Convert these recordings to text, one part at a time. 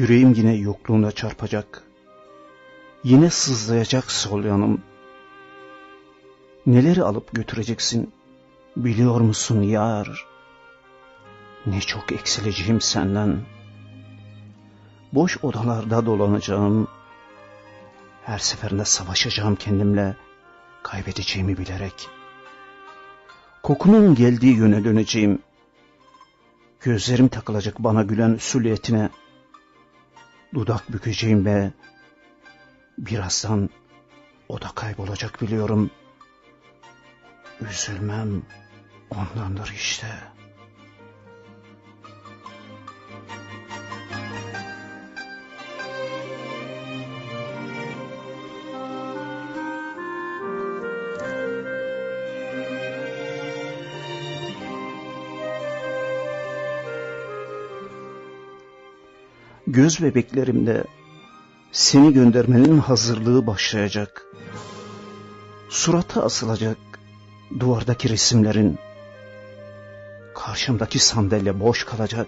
Yüreğim yine yokluğuna çarpacak. Yine sızlayacak sol yanım. Neleri alıp götüreceksin biliyor musun yar? Ne çok eksileceğim senden. Boş odalarda dolanacağım. Her seferinde savaşacağım kendimle, kaybedeceğimi bilerek. Kokunun geldiği yöne döneceğim. Gözlerim takılacak bana gülen süliyetine. Dudak bükeceğim ve birazdan o da kaybolacak biliyorum. Üzülmem ondandır işte. Göz bebeklerimde seni göndermenin hazırlığı başlayacak. Surata asılacak duvardaki resimlerin. Karşımdaki sandalye boş kalacak.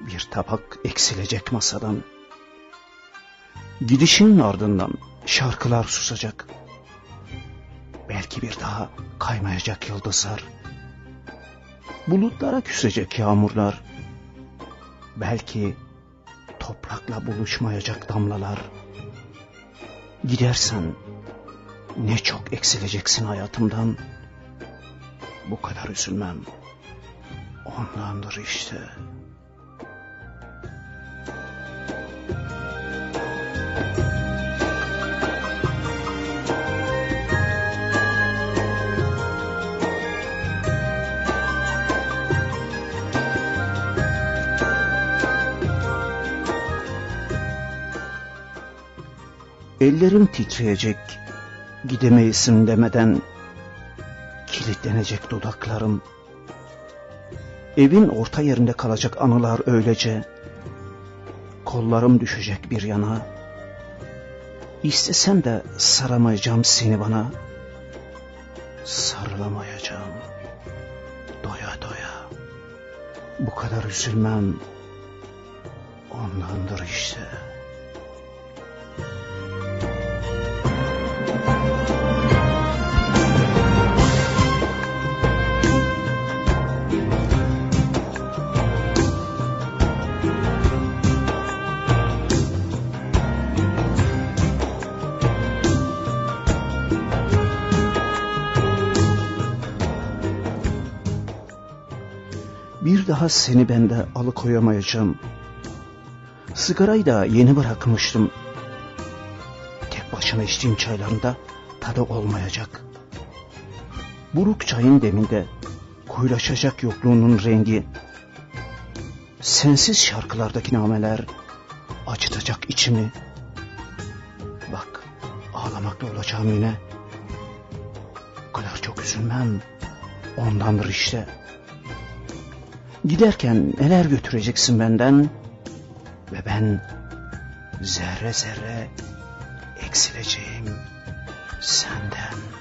Bir tabak eksilecek masadan. Gidişinin ardından şarkılar susacak. Belki bir daha kaymayacak yıldızlar. Bulutlara küsecek yağmurlar. Belki toprakla buluşmayacak damlalar. Gidersen ne çok eksileceksin hayatımdan. Bu kadar üzülmem. Ondandır işte. Ellerim titreyecek, gidemeyesin demeden kilitlenecek dudaklarım. Evin orta yerinde kalacak anılar öylece. Kollarım düşecek bir yana. İstesem de saramayacağım seni bana. Sarılamayacağım. Doya doya. Bu kadar üzülmem. Ondandır işte. Bir daha seni bende alıkoyamayacağım. Sigarayı da yeni bırakmıştım. Tek başına içtiğim çaylarında tadı olmayacak. Buruk çayın deminde koyulaşacak yokluğunun rengi. Sensiz şarkılardaki nameler acıtacak içimi. Bak ağlamakta olacağım yine. O kadar çok üzülmem. Ondandır işte. Giderken neler götüreceksin benden? Ve ben zerre zerre eksileceğim senden.